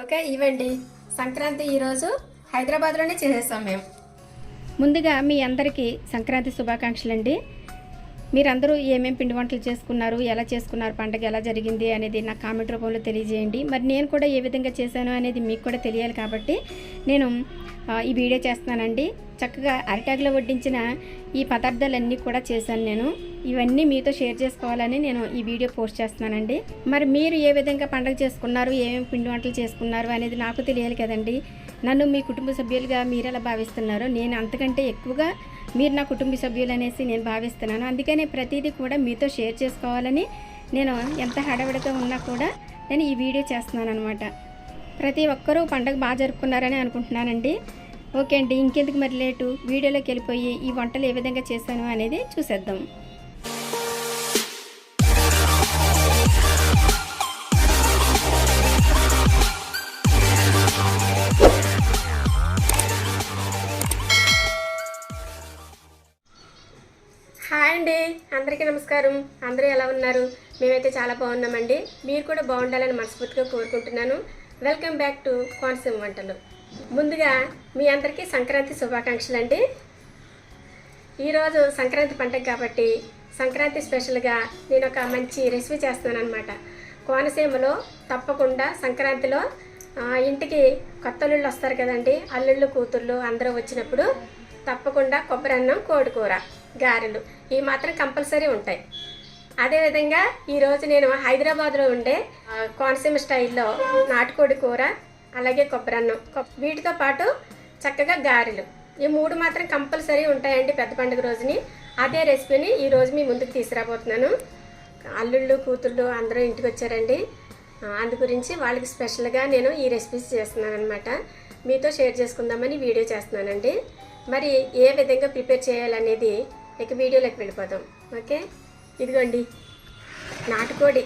Okay ఇవ్వండి. సంక్రాంతి ఈరోజు హైదరాబాద్లోనే చేసేస్తాం మేము. ముందుగా మీ అందరికీ సంక్రాంతి శుభాకాంక్షలు అండి మీరందరూ ఏమేమి పిండి వంటలు చేసుకున్నారు ఎలా చేసుకున్నారు పండగ ఎలా జరిగింది అనేది నా కామెంట్ రూపంలో తెలియజేయండి. మరి నేను కూడా ఏ విధంగా చేశాను అనేది మీకు కూడా తెలియాలి కాబట్టి నేను ఈ వీడియో చేస్తున్నానండి. చక్కగా అరిటాకులో వడ్డించిన ఈ పదార్థాలన్నీ కూడా చేశాను నేను. ఇవన్నీ మీతో షేర్ చేసుకోవాలని నేను ఈ వీడియో పోస్ట్ చేస్తున్నానండి. మరి మీరు ఏ విధంగా పండగ చేసుకున్నారు ఏమేమి పిండి వంటలు చేసుకున్నారు అనేది నాకు తెలియాలి కదండి. నన్ను మీ కుటుంబ సభ్యులుగా మీరు ఎలా భావిస్తున్నారో నేను అంతకంటే ఎక్కువగా మీరు నా కుటుంబ సభ్యులు అనేసి నేను భావిస్తున్నాను. అందుకనే ప్రతిదీ కూడా మీతో షేర్ చేసుకోవాలని నేను ఎంత హడావిడిగా ఉన్నా కూడా నేను ఈ వీడియో చేస్తున్నాను అనమాట ప్రతి ఒక్కరూ పండగ బాగా జరుపుకున్నారని అనుకుంటున్నానండి. ఓకే అండి ఇంకెందుకు మరి లేటు? వీడియోలోకి వెళ్ళిపోయి ఈ వంటలు ఏ విధంగా చేశాను అనేది చూసేద్దాం. అందరికీ నమస్కారం. అందరూ ఎలా ఉన్నారు? మేమైతే చాలా బాగున్నామండి. మీరు కూడా బాగుండాలని మనస్ఫూర్తిగా కోరుకుంటున్నాను. వెల్కమ్ బ్యాక్ టు కోనసీమ వంటలు. ముందుగా మీ అందరికీ సంక్రాంతి శుభాకాంక్షలు అండి. ఈరోజు సంక్రాంతి పండగ కాబట్టి సంక్రాంతి స్పెషల్గా నేను ఒక మంచి రెసిపీ చేస్తున్నాను అనమాట కోనసీమలో తప్పకుండా సంక్రాంతిలో ఇంటికి కొత్త అల్లుళ్ళు వస్తారు కదండి. అల్లుళ్ళు కూతుళ్ళు అందరూ వచ్చినప్పుడు తప్పకుండా కొబ్బరి అన్నం కోడికూర. గారెలు. ఈ మాత్రం కంపల్సరీ ఉంటాయి. అదేవిధంగా ఈరోజు నేను హైదరాబాద్లో ఉండే కోనసీమ స్టైల్లో నాటుకోడి కూర అలాగే కొబ్బరి అన్నం కొ- వీటితో పాటు చక్కగా గారెలు. ఈ మూడు మాత్రం కంపల్సరీ ఉంటాయండి పెద్ద పండుగ రోజుని. అదే రెసిపీని ఈ రోజు మీ ముందుకు తీసుకురాబోతున్నాను. అల్లుళ్ళు కూతుళ్ళు అందరూ ఇంటికి వచ్చారండి. అందు గురించి వాళ్ళకి స్పెషల్గా నేను ఈ రెసిపీస్ చేస్తున్నాను అనమాట మీతో షేర్ చేసుకుందామని వీడియో చేస్తున్నానండి. మరి ఏ విధంగా ప్రిపేర్ చేయాలనేది ఇక వీడియోలోకి వెళ్ళిపోదాం ఓకే? ఇదిగోండి. నాటుకోడి.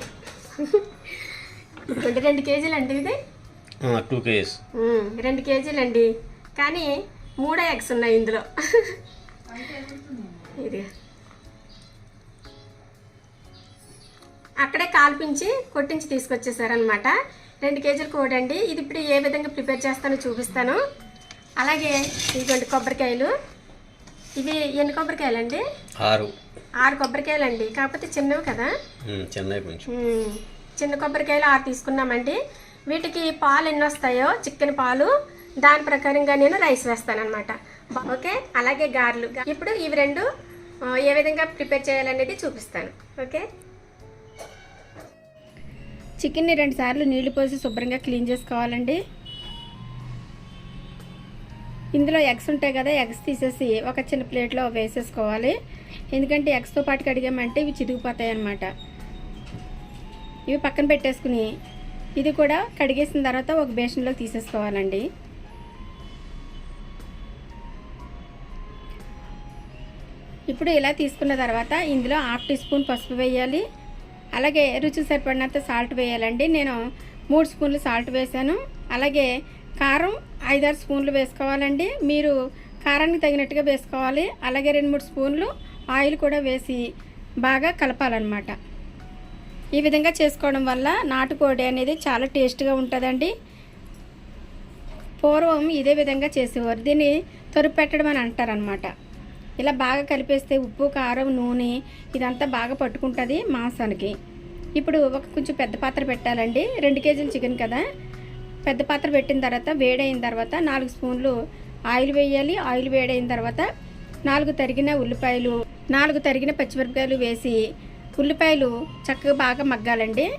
ఇదిగోండి రెండు కేజీలు అండి ఇది టూ కేజీస్. రెండు కేజీలు అండి కానీ మూడే ఎగ్స్ ఉన్నాయి ఇందులో. ఇది అక్కడే కాల్పించి కొట్టించి తీసుకొచ్చేసారనమాట రెండు కేజీలు కోడండి. ఇది ఇప్పుడు ఏ విధంగా ప్రిపేర్ చేస్తానో చూపిస్తాను. అలాగే ఇదిగోండి కొబ్బరికాయలు. ఇవి ఎన్ని కొబ్బరికాయలు అండి ఆరు. ఆరు కొబ్బరికాయలు అండి కాకపోతే చిన్నవి కదా? ఉమ్, చెన్నై కొంచెం. చిన్న కొబ్బరికాయలు ఆరు తీసుకున్నామండి. వీటికి పాలు ఎన్ని వస్తాయో చికెన్ పాలు దాని ప్రకారంగా నేను రైస్ వేస్తాను అనమాట ఓకే? అలాగే గారెలు. ఇప్పుడు ఇవి రెండు ఏ విధంగా ప్రిపేర్ చేయాలనేది చూపిస్తాను. ఓకే? చికెన్ని రెండు సార్లు నీళ్ళు పోసి శుభ్రంగా క్లీన్ చేసుకోవాలండి. ఇందులో ఎగ్స్ ఉంటాయి కదా ఎగ్స్ తీసేసి ఒక చిన్న ప్లేట్లో వేసేసుకోవాలి. ఎందుకంటే ఎగ్స్తో పాటు కడిగామంటే ఇవి చిరిగిపోతాయి అన్నమాట. ఇవి పక్కన పెట్టేసుకుని ఇది కూడా కడిగేసిన తర్వాత ఒక బేషన్లో తీసేసుకోవాలండి. ఇప్పుడు ఇలా తీసుకున్న తర్వాత ఇందులో హాఫ్ టీ స్పూన్ పసుపు వేయాలి. అలాగే రుచి సరిపడినంత సాల్ట్ వేయాలండి. నేను మూడు స్పూన్లు సాల్ట్ వేసాను అలాగే కారం ఐదారు స్పూన్లు వేసుకోవాలండి. మీరు కారానికి తగినట్టుగా వేసుకోవాలి. అలాగే రెండు మూడు స్పూన్లు ఆయిల్ కూడా వేసి బాగా కలపాలన్నమాట. ఈ విధంగా చేసుకోవడం వల్ల నాటుకోడి అనేది చాలా టేస్ట్గా ఉంటుందండి. పూర్వం ఇదే విధంగా చేసేవారు. దీన్ని తొరుపు పెట్టడం అని అంటారనమాట ఇలా బాగా కలిపేస్తే ఉప్పు కారం నూనె ఇదంతా బాగా పట్టుకుంటుంది మాంసానికి. ఇప్పుడు ఒక కొంచెం పెద్ద పాత్ర పెట్టాలండి. రెండు కేజీలు చికెన్ కదా. పెద్ద పాత్ర పెట్టిన తర్వాత వేడైన తర్వాత నాలుగు స్పూన్లు ఆయిల్ వేయాలి. ఆయిల్ వేడైన తర్వాత నాలుగు తరిగిన ఉల్లిపాయలు నాలుగు తరిగిన పచ్చిమిరపకాయలు వేసి ఉల్లిపాయలు చక్కగా బాగా మగ్గాలండి.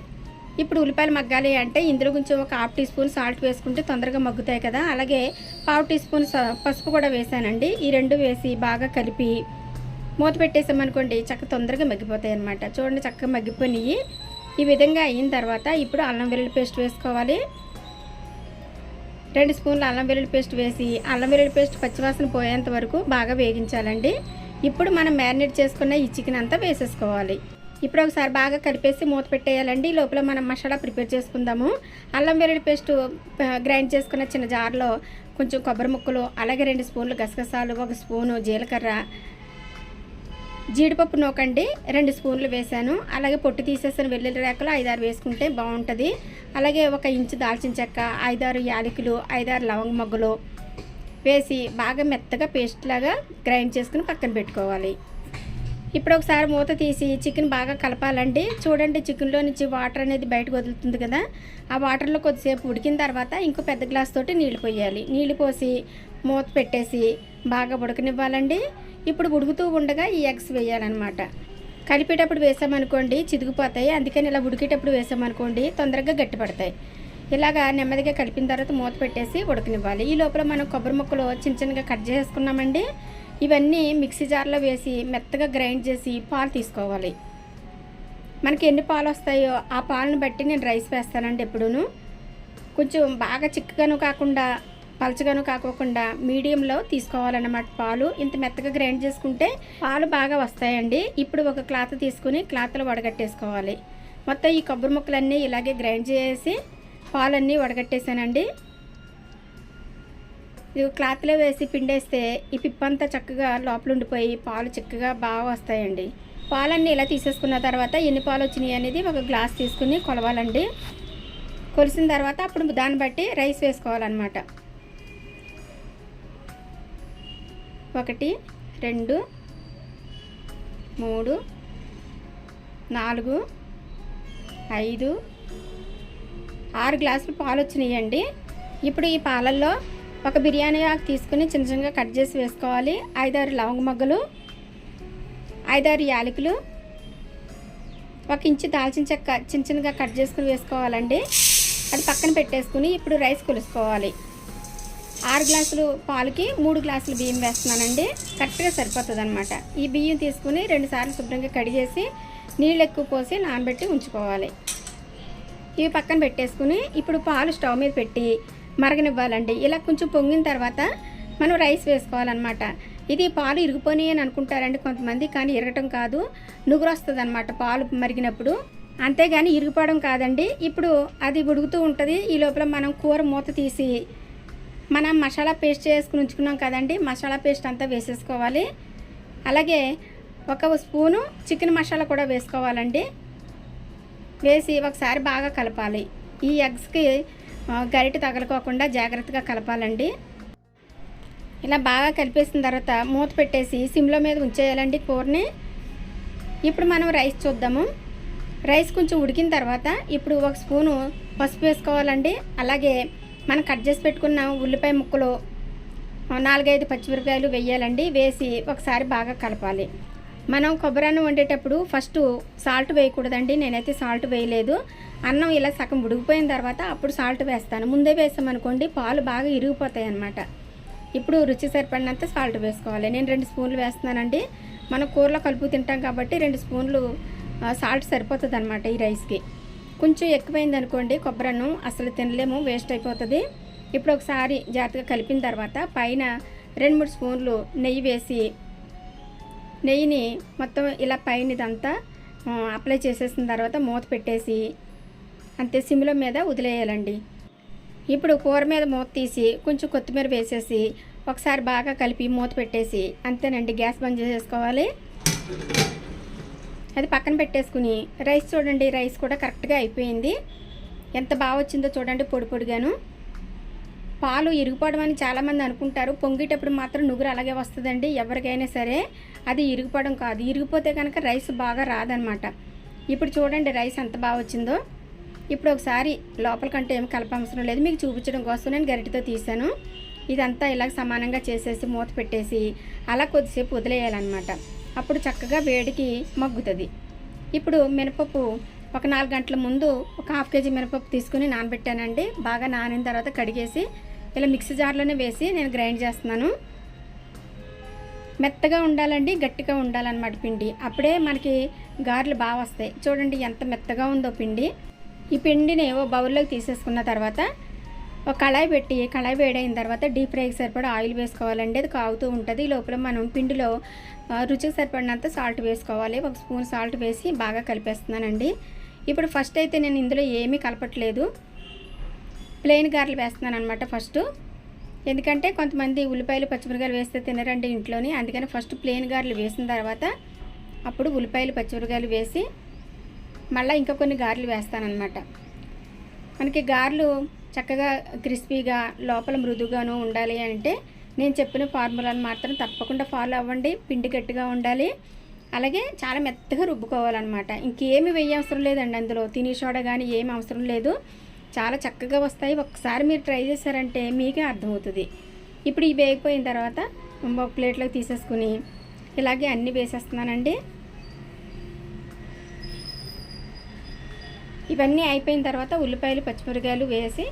ఇప్పుడు ఉల్లిపాయలు మగ్గాలి అంటే ఇందులో కొంచెం ఒక హాఫ్ టీ స్పూన్ సాల్ట్ వేసుకుంటే తొందరగా మగ్గుతాయి కదా. అలాగే పావు టీ స్పూన్ స- పసుపు కూడా వేసానండి. ఈ రెండు వేసి బాగా కలిపి మూత పెట్టేసామనుకోండి చక్క తొందరగా మగ్గిపోతాయి అన్నమాట. చూడండి చక్కగా మగ్గిపోయినాయి. ఈ విధంగా అయిన తర్వాత ఇప్పుడు అల్లం వెల్లుల్లి పేస్ట్ వేసుకోవాలి. రెండు స్పూన్లు అల్లం వెల్లుల్లి పేస్ట్ వేసి అల్లం వెల్లుల్లి పేస్ట్ పచ్చివాసన పోయేంత వరకు బాగా వేగించాలండి. ఇప్పుడు మనం మ్యారినేట్ చేసుకున్న ఈ చికెన్ అంతా వేసేసుకోవాలి. ఇప్పుడు ఒకసారి బాగా కలిపేసి మూత పెట్టేయాలండి. లోపల మనం మసాలా ప్రిపేర్ చేసుకుందాము. అల్లం వెల్లుల్లి పేస్ట్ గ్రైండ్ చేసుకున్న చిన్న జార్లో కొంచెం కొబ్బరి ముక్కలు అలాగే రెండు స్పూన్లు గసగసాలు ఒక స్పూను జీలకర్ర జీడిపప్పు నూకండి రెండు స్పూన్లు వేసాను అలాగే పొట్టు తీసేసిన వెల్లుల్లి రేకలు ఐదారు వేసుకుంటే బాగుంటుంది. అలాగే ఒక ఇంచు దాల్చిన చెక్క ఐదారు యాలకులు ఐదారు లవంగ మొగ్గలు వేసి బాగా మెత్తగా పేస్ట్ లాగా గ్రైండ్ చేసుకుని పక్కన పెట్టుకోవాలి. ఇప్పుడు ఒకసారి మూత తీసి చికెన్ బాగా కలపాలండి. చూడండి చికెన్లో నుంచి వాటర్ అనేది బయటకు వదులుతుంది కదా. ఆ వాటర్లో కొద్దిసేపు ఉడికిన తర్వాత ఇంకో పెద్ద గ్లాస్ తోటి నీళ్ళు పోయాలి. నీళ్ళు పోసి మూత పెట్టేసి బాగా ఉడకనివ్వాలండి. ఇప్పుడు ఉడుకుతూ ఉండగా ఈ ఎగ్స్ వేయాలన్నమాట. కలిపేటప్పుడు వేసామనుకోండి చిదిగిపోతాయి అందుకని ఇలా ఉడికేటప్పుడు వేసామనుకోండి తొందరగా గట్టిపడతాయి. ఇలాగా నెమ్మదిగా కలిపిన తర్వాత మూత పెట్టేసి ఉడకనివ్వాలి. ఈ లోపల మనం కొబ్బరి ముక్కలు చిన్న చిన్నగా కట్ చేసుకున్నామండి. ఇవన్నీ మిక్సీ జార్లో వేసి మెత్తగా గ్రైండ్ చేసి పాలు తీసుకోవాలి. మనకి ఎన్ని పాలు వస్తాయో ఆ పాలను బట్టి నేను రైస్ వేస్తానండి ఎప్పుడూను. కొంచెం బాగా చిక్కగాను కాకుండా పలచగాను కాకోకుండా మీడియంలో తీసుకోవాలన్నమాట పాలు. ఇంత మెత్తగా గ్రైండ్ చేసుకుంటే పాలు బాగా వస్తాయండి. ఇప్పుడు ఒక క్లాత్ తీసుకుని క్లాత్లో వడగట్టేసుకోవాలి. మొత్తం ఈ కొబ్బరి ముక్కలన్నీ ఇలాగే గ్రైండ్ చేసి పాలన్నీ వడగట్టేసానండి. ఇది క్లాత్లో వేసి పిండేస్తే ఈ పిప్పంతా చక్కగా లోపల ఉండిపోయి పాలు చిక్కగా బాగా వస్తాయండి. పాలన్నీ ఇలా తీసేసుకున్న తర్వాత ఎన్ని పాలు వచ్చినాయి అనేది ఒక గ్లాస్ తీసుకుని కొలవాలండి. కొలిసిన తర్వాత అప్పుడు దాన్ని బట్టి రైస్ వేసుకోవాలన్నమాట. ఒకటి రెండు మూడు నాలుగు ఐదు ఆరు గ్లాసులు పాలు వచ్చినాయండి ఇప్పుడు ఈ పాలల్లో ఒక బిర్యానీ ఆకు తీసుకుని చిన్న చిన్నగా కట్ చేసి వేసుకోవాలి. ఐదారు లవంగ మొగ్గలు ఐదారు యాలకులు ఒక ఇంచు దాల్చిన చెక్క చిన్న చిన్నగా కట్ చేసుకుని వేసుకోవాలండి. అది పక్కన పెట్టేసుకుని ఇప్పుడు రైస్ కొలుసుకోవాలి. ఆరు గ్లాసులు పాలకి మూడు గ్లాసులు బియ్యం వేస్తున్నానండి. కరెక్ట్గా సరిపోతుంది అనమాట ఈ బియ్యం తీసుకుని రెండుసార్లు శుభ్రంగా కడిగేసి నీళ్ళు ఎక్కువ పోసి నానబెట్టి ఉంచుకోవాలి. ఇవి పక్కన పెట్టేసుకుని ఇప్పుడు పాలు స్టవ్ మీద పెట్టి మరగనివ్వాలండి. ఇలా కొంచెం పొంగిన తర్వాత మనం రైస్ వేసుకోవాలన్నమాట. ఇది పాలు ఇరిగిపోయి అని అనుకుంటారండి కొంతమంది కానీ ఇరగటం కాదు. నుగురు వస్తుంది అనమాట పాలు మరిగినప్పుడు. అంతేగాని ఇరిగిపోవడం కాదండి. ఇప్పుడు అది ఉడుకుతూ ఉంటుంది. ఈ లోపల మనం కూర మూత తీసి మనం మసాలా పేస్ట్ చేసుకుని ఉంచుకున్నాం కదండి మసాలా పేస్ట్ అంతా వేసేసుకోవాలి. అలాగే ఒక స్పూను చికెన్ మసాలా కూడా వేసుకోవాలండి. వేసి ఒకసారి బాగా కలపాలి. ఈ ఎగ్స్కి గరిట గరిటె తగలకోకుండా జాగ్రత్తగా కలపాలండి. ఇలా బాగా కలిపేసిన తర్వాత మూత పెట్టేసి సిమ్లో మీద ఉంచేయాలండి కూరని. ఇప్పుడు మనం రైస్ చూద్దాము. రైస్ కొంచెం ఉడికిన తర్వాత ఇప్పుడు ఒక స్పూను పసుపు వేసుకోవాలండి. అలాగే మనం కట్ చేసి పెట్టుకున్న ఉల్లిపాయ ముక్కలు నాలుగైదు పచ్చిమిరపకాయలు వేయాలండి వేసి ఒకసారి బాగా కలపాలి. మనం కొబ్బరి అన్నం వండేటప్పుడు ఫస్ట్ సాల్ట్ వేయకూడదండి నేనైతే సాల్ట్ వేయలేదు. అన్నం ఇలా సగం ఉడికిపోయిన తర్వాత అప్పుడు సాల్ట్ వేస్తాను. ముందే వేసామనుకోండి పాలు బాగా ఇరిగిపోతాయి అన్నమాట ఇప్పుడు రుచి సరిపడినంత సాల్ట్ వేసుకోవాలి. నేను రెండు స్పూన్లు వేస్తున్నానండి. మనం కూరలో కలుపు తింటాం కాబట్టి రెండు స్పూన్లు సాల్ట్ సరిపోతుంది అనమాట ఈ రైస్కి కొంచెం ఎక్కువైంది అనుకోండి కొబ్బరి అన్నం అసలు తినలేము వేస్ట్ అయిపోతుంది. ఇప్పుడు ఒకసారి జాగ్రత్తగా కలిపిన తర్వాత పైన రెండు మూడు స్పూన్లు నెయ్యి వేసి నెయ్యిని మొత్తం ఇలా పైన ఇదంతా అప్లై చేసేసిన తర్వాత మూత పెట్టేసి అంతే సిమ్లో మీద వదిలేయాలండి. ఇప్పుడు కూర మీద మూత తీసి కొంచెం కొత్తిమీర వేసేసి ఒకసారి బాగా కలిపి మూత పెట్టేసి అంతేనండి గ్యాస్ బంద్ చేసేసుకోవాలి. అది పక్కన పెట్టేసుకుని రైస్ చూడండి రైస్ కూడా కరెక్ట్గా అయిపోయింది. ఎంత బాగా వచ్చిందో చూడండి పొడి పొడిగాను. పాలు ఇరిగిపోవడం అని చాలామంది అనుకుంటారు. పొంగేటప్పుడు మాత్రం నుగురు అలాగే వస్తుందండి ఎవరికైనా సరే. అది ఇరిగిపోవడం కాదు. ఇరిగిపోతే కనుక రైస్ బాగా రాదనమాట. ఇప్పుడు చూడండి రైస్ ఎంత బాగా వచ్చిందో. ఇప్పుడు ఒకసారి లోపల కంటే ఏం కలపవసరం లేదు. మీకు చూపించడం కోసం నేను గరిటెతో తీశాను. ఇదంతా ఇలా సమానంగా చేసేసి మూత పెట్టేసి అలా కొద్దిసేపు వదిలేయాలన్నమాట. అప్పుడు చక్కగా వేడికి మగ్గుతుంది. ఇప్పుడు మినపప్పు ఒక నాలుగు గంటల ముందు ఒక హాఫ్ కేజీ మినపప్పు తీసుకుని నానబెట్టానండి. బాగా నానిన తర్వాత కడిగేసి ఇలా మిక్సీ జార్లోనే వేసి నేను గ్రైండ్ చేస్తున్నాను. మెత్తగా ఉండాలండి గట్టిగా ఉండాలన్నమాట పిండి. అప్పుడే మనకి గారెలు బాగా వస్తాయి. చూడండి ఎంత మెత్తగా ఉందో పిండి. ఈ పిండిని ఓ బౌల్లోకి తీసేసుకున్న తర్వాత ఒక కళాయి పెట్టి కళాయి వేడైన తర్వాత డీప్ ఫ్రైకి సరిపడా ఆయిల్ వేసుకోవాలండి. అది కాగుతూ ఉంటుంది. ఈ లోపల మనం పిండిలో రుచికి సరిపడినంత సాల్ట్ వేసుకోవాలి. ఒక స్పూన్ సాల్ట్ వేసి బాగా కలిపేస్తున్నానండి. ఇప్పుడు ఫస్ట్ అయితే నేను ఇందులో ఏమీ కలపట్లేదు. ప్లెయిన్ గారెలు వేస్తున్నాను అనమాట ఫస్ట్. ఎందుకంటే కొంతమంది ఉల్లిపాయలు పచ్చిమిరకాయలు వేస్తే తినరండి ఇంట్లోని. అందుకని ఫస్ట్ ప్లెయిన్ గారెలు వేసిన తర్వాత అప్పుడు ఉల్లిపాయలు పచ్చిమిరకాయలు వేసి మళ్ళీ ఇంకా కొన్ని గారెలు వేస్తానన్నమాట. మనకి గారెలు చక్కగా క్రిస్పీగా లోపల మృదుగాను ఉండాలి అంటే నేను చెప్పిన ఫార్ములాను మాత్రం తప్పకుండా ఫాలో అవ్వండి. పిండి గట్టిగా ఉండాలి. అలాగే చాలా మెత్తగా రుబ్బుకోవాలన్నమాట. ఇంకేమి వేయవసరం లేదండి అందులో. తిని సోడా కానీ ఏమి అవసరం లేదు. చాలా చక్కగా వస్తాయి. ఒకసారి మీరు ట్రై చేశారంటే మీకే అర్థమవుతుంది. ఇప్పుడు ఇవి వేగిపోయిన తర్వాత ఒక ప్లేట్లోకి తీసేసుకుని ఇలాగే అన్నీ వేసేస్తున్నానండి. ఇవన్నీ అయిపోయిన తర్వాత ఉల్లిపాయలు పచ్చిమిరకాయలు వేసి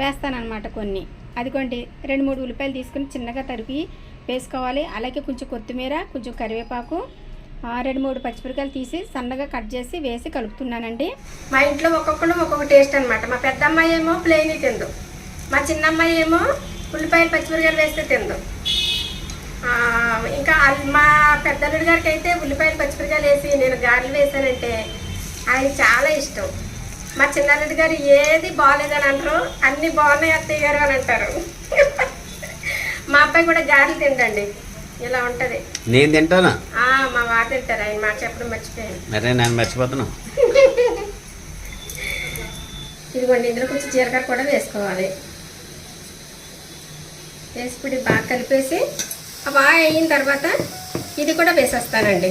వేస్తానమాట కొన్ని. అదిగోండి రెండు మూడు ఉల్లిపాయలు తీసుకుని చిన్నగా తరిపి వేసుకోవాలి. అలాగే కొంచెం కొత్తిమీర కొంచెం కరివేపాకు రెండు మూడు పచ్చిమిరకాయలు తీసి సన్నగా కట్ చేసి వేసి కలుపుతున్నానండి. మా ఇంట్లో ఒక్కొక్కరు ఒక్కొక్క టేస్ట్ అనమాట మా పెద్ద అమ్మాయి ఏమో ప్లెయిన్ తిందు. మా చిన్న అమ్మాయి ఏమో ఉల్లిపాయలు పచ్చిమిరకాయలు వేస్తే తిందు. ఇంకా మా పెద్దల్లుడి గారికి అయితే ఉల్లిపాయలు పచ్చిమిరకాయలు వేసి నేను గారెలు వేసానంటే ఆయన చాలా ఇష్టం. మా చిన్నల్లుడి గారు ఏది బాగాలేదని అంటారు అన్ని బాగున్నాయి అత్తయ్య గారు అని అంటారు. మా అబ్బాయి కూడా గారెలు తిండండి. ఇలా ఉంటుంది. నేను తింటానా? ఆ, మా వారు తింటారు. ఆయన మాట చెప్పడం మర్చిపోయాను. మరే నేను మర్చిపోతున్నా ఇదిగోండి ఇందులో కొంచెం జీలకర్ర కూడా వేసుకోవాలి. వేసి ఇప్పుడు ఇది బాగా కలిపేసి ఆ బాగా అయిన తర్వాత ఇది కూడా వేసేస్తానండి.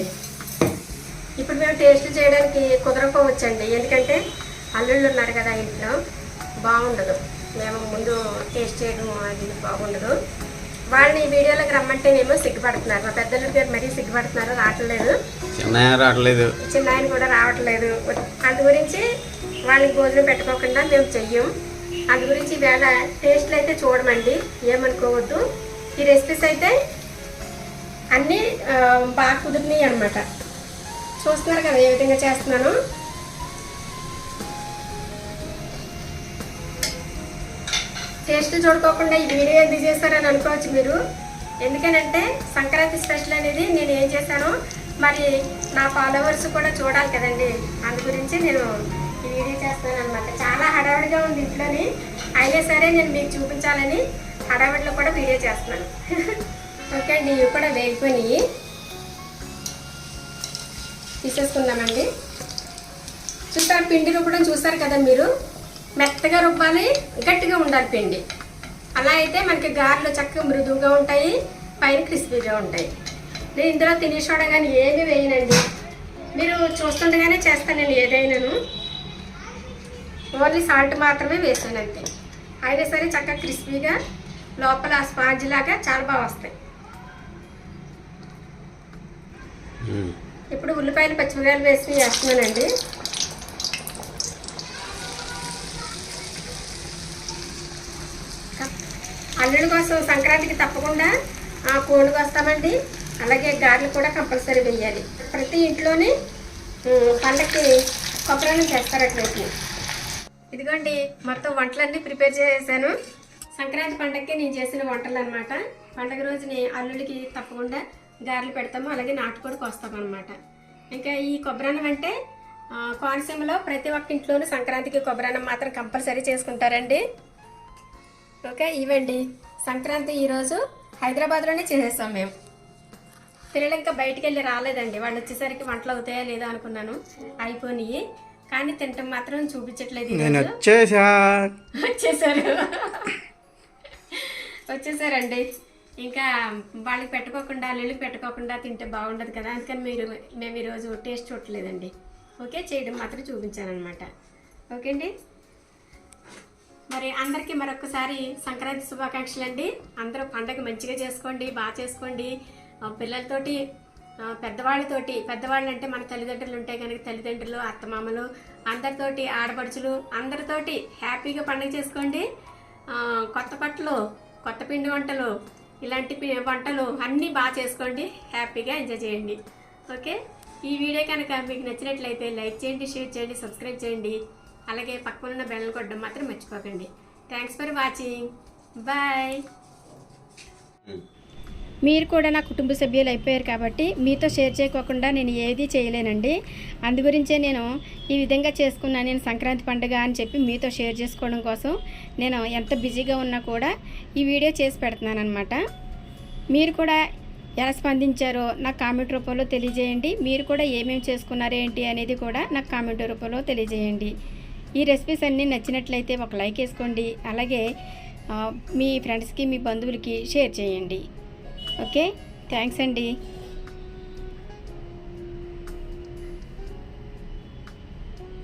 ఇప్పుడు మేము టేస్ట్ చేయడానికి కుదరకపోవచ్చండి. ఎందుకంటే అల్లుళ్ళు ఉన్నారు కదా ఇంట్లో బాగుండదు. మేము ముందు టేస్ట్ చేయడం అది బాగుండదు. వాళ్ళని ఈ వీడియోలోకి రమ్మంటేనేమో సిగ్గుపడుతున్నారు. మా పెద్దలు గారు మరీ సిగ్గుపడుతున్నారు రావట్లేదు. చిన్న రావట్లేదు. చిన్న ఆయన కూడా రావట్లేదు. అందు గురించి వాళ్ళకి భోజనం పెట్టుకోకుండా మేము చెయ్యం. అందు గురించి వేళ టేస్ట్లు అయితే చూడమండి ఏమనుకోవద్దు. ఈ రెసిపీస్ అయితే అన్నీ బాగా కుదిరినాయి అనమాట చూస్తున్నారు కదా ఏ విధంగా చేస్తున్నాను. టేస్ట్ చూడకోకుండా ఈ వీడియో ఎందుకు చేస్తారని అనుకోవచ్చు మీరు. ఎందుకనంటే సంక్రాంతి స్పెషల్ అనేది నేను ఏం చేశానో మరి నా ఫాలోవర్స్ కూడా చూడాలి కదండి. అందు గురించి నేను ఈ వీడియో చేస్తాను అనమాట చాలా హడావిడిగా ఉంది ఇంట్లోని. అయినా సరే నేను మీకు చూపించాలని హడావిడిలో కూడా వీడియో చేస్తున్నాను. ఓకే అండి ఇవి కూడా వేగిపోయినాయి తీసేసుకుందామండి. చూస్తారు పిండి రుబ్బడం చూస్తారు కదా మీరు? మెత్తగా రుబ్బాలి గట్టిగా ఉండాలి పిండి. అలా అయితే మనకి గారెలు చక్కగా మృదువుగా ఉంటాయి పైన క్రిస్పీగా ఉంటాయి. నేను ఇందులో తినేసోడా కానీ ఏమీ వేయనండి. మీరు చూస్తుండగానే చేస్తాను నేను ఏదైనాను. ఓన్లీ సాల్ట్ మాత్రమే వేసాను అంతే. అయినా సరే చక్కగా క్రిస్పీగా లోపల స్పాంజ్ లాగా చాలా బాగా వస్తాయి. ఇప్పుడు ఉల్లిపాయలు పచ్చిమిరకాయలు వేసి వేస్తున్నానండి. అల్లుడి కోసం సంక్రాంతికి తప్పకుండా ఆ, కోడికి వస్తామండి అలాగే గారెలు కూడా కంపల్సరీ వేయాలి ప్రతి ఇంట్లోనే ఉమ్, పండక్కి కొబ్బరి చేస్తారట్లయితే. ఇదిగోండి మొత్తం వంటలన్నీ ప్రిపేర్ చేశాను సంక్రాంతి పండగకి నేను చేసిన వంటలు అనమాట పండగ రోజుని అల్లుడికి తప్పకుండా గారెలు పెడతాము అలాగే నాటుకోడికి వస్తాం ఇంకా ఈ కొబ్బరన్నం అంటే కోనసీమలో ప్రతి ఒక్క ఇంట్లోనూ సంక్రాంతికి కొబ్బరన్నం మాత్రం కంపల్సరీ చేసుకుంటారండి. ఓకే ఇవండి సంక్రాంతి ఈరోజు హైదరాబాద్లోనే చేసేస్తాం మేము. పిల్లలు ఇంకా బయటికి వెళ్ళి రాలేదండి. వాళ్ళు వచ్చేసరికి వంటలు అవుతాయా లేదా అనుకున్నాను. అయిపోయినాయి. కానీ తింటాం మాత్రం చూపించట్లేదు నేను. వచ్చేసా. వచ్చేసారు. వచ్చేసారండి. ఇంకా వాళ్ళకి పెట్టుకోకుండా అల్లుళ్ళకి పెట్టుకోకుండా తింటే బాగుండదు కదా. అందుకని మీరు మేము ఈరోజు టేస్ట్ చూడలేదండి ఓకే చేయడం మాత్రం చూపించాను అనమాట ఓకే అండి మరి అందరికీ మరొకసారి సంక్రాంతి శుభాకాంక్షలు అండి. అందరూ పండగ మంచిగా చేసుకోండి బాగా చేసుకోండి. పిల్లలతోటి పెద్దవాళ్ళతోటి పెద్దవాళ్ళు అంటే మన తల్లిదండ్రులు ఉంటాయి కనుక తల్లిదండ్రులు అత్తమామలు అందరితోటి ఆడపడుచులు అందరితోటి హ్యాపీగా పండగ చేసుకోండి. కొత్త బట్టలు కొత్త పిండి వంటలు ఇలాంటి పి- వంటలు అన్నీ బాగా చేసుకోండి హ్యాపీగా ఎంజాయ్ చేయండి. ఓకే? ఈ వీడియో కనుక మీకు నచ్చినట్లయితే లైక్ చేయండి షేర్ చేయండి సబ్స్క్రైబ్ చేయండి. అలాగే పక్కన ఉన్న కొట్టడం మాత్రం మర్చిపోకండి. థ్యాంక్స్ ఫర్ వాచింగ్ బాయ్ మీరు కూడా నా కుటుంబ సభ్యులు అయిపోయారు కాబట్టి మీతో షేర్ చేయకోకుండా నేను ఏది చేయలేనండి. అందు గురించే నేను ఈ విధంగా చేసుకున్నా నేను సంక్రాంతి పండుగ అని చెప్పి మీతో షేర్ చేసుకోవడం కోసం నేను ఎంత బిజీగా ఉన్నా కూడా ఈ వీడియో చేసి పెడుతున్నాను అనమాట మీరు కూడా ఎలా స్పందించారో నాకు కామెంట్ రూపంలో తెలియజేయండి. మీరు కూడా ఏమేమి చేసుకున్నారు ఏంటి అనేది కూడా నాకు కామెంట్ రూపంలో తెలియజేయండి. ఈ రెసిపీస్ అన్నీ నచ్చినట్లయితే ఒక లైక్ వేసుకోండి. అలాగే మీ ఫ్రెండ్స్కి మీ బంధువులకి షేర్ చేయండి. ఓకే థ్యాంక్స్ అండి.